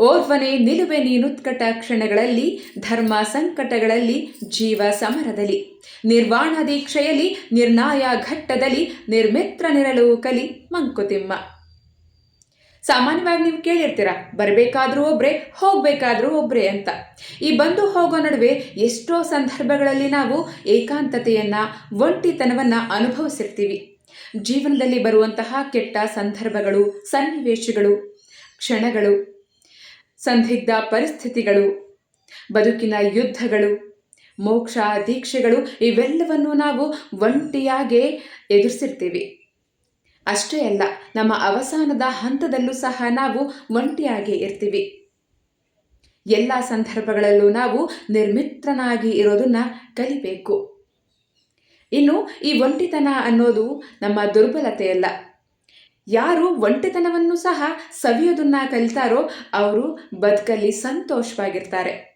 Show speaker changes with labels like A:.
A: ಓರ್ವನೇ ನಿಲುವೆ ನೀನುತ್ಕಟ ಕ್ಷಣಗಳಲ್ಲಿ, ಧರ್ಮ ಸಂಕಟಗಳಲ್ಲಿ, ಜೀವ ಸಮರದಲ್ಲಿ. ನಿರ್ವಾಣ ದೀಕ್ಷೆಯಲ್ಲಿ, ನಿರ್ಣಾಯ ಘಟ್ಟದಲ್ಲಿ, ನಿರ್ಮಿತ್ರ ನಿರಲು ಕಲಿ ಮಂಕುತಿಮ್ಮ. ಸಾಮಾನ್ಯವಾಗಿ ನೀವು ಕೇಳಿರ್ತೀರ, ಬರಬೇಕಾದ್ರೂ ಒಬ್ಬರೇ ಹೋಗಬೇಕಾದ್ರೂ ಒಬ್ಬರೇ ಅಂತ. ಈ ಬಂದು ಹೋಗೋ ನಡುವೆ ಎಷ್ಟೋ ಸಂದರ್ಭಗಳಲ್ಲಿ ನಾವು ಏಕಾಂತತೆಯನ್ನು, ಒಂಟಿತನವನ್ನು ಅನುಭವಿಸಿರ್ತೀವಿ. ಜೀವನದಲ್ಲಿ ಬರುವಂತಹ ಕೆಟ್ಟ ಸಂದರ್ಭಗಳು, ಸನ್ನಿವೇಶಗಳು, ಕ್ಷಣಗಳು ಸಂದಿಗ್ಧ ಪರಿಸ್ಥಿತಿಗಳು, ಬದುಕಿನ ಯುದ್ಧಗಳು, ಮೋಕ್ಷ ದೀಕ್ಷೆಗಳು, ಇವೆಲ್ಲವನ್ನು ನಾವು ಒಂಟಿಯಾಗೇ ಎದುರಿಸಿರ್ತೀವಿ. ಅಷ್ಟೇ ಅಲ್ಲ, ನಮ್ಮ ಅವಸಾನದ ಹಂತದಲ್ಲೂ ಸಹ ನಾವು ಒಂಟಿಯಾಗಿ ಇರ್ತೀವಿ. ಎಲ್ಲ ಸಂದರ್ಭಗಳಲ್ಲೂ ನಾವು ನಿರ್ಮಿತ್ರನಾಗಿ ಇರೋದನ್ನ ಕಲಿಬೇಕು. ಇನ್ನು ಈ ಒಂಟಿತನ ಅನ್ನೋದು ನಮ್ಮ ದುರ್ಬಲತೆಯಲ್ಲ. ಯಾರು ಒಂಟಿತನವನ್ನು ಸಹ ಸವಿಯೋದನ್ನ ಕಲಿತಾರೋ ಅವರು ಬದುಕಲ್ಲಿ ಸಂತೋಷವಾಗಿರ್ತಾರೆ.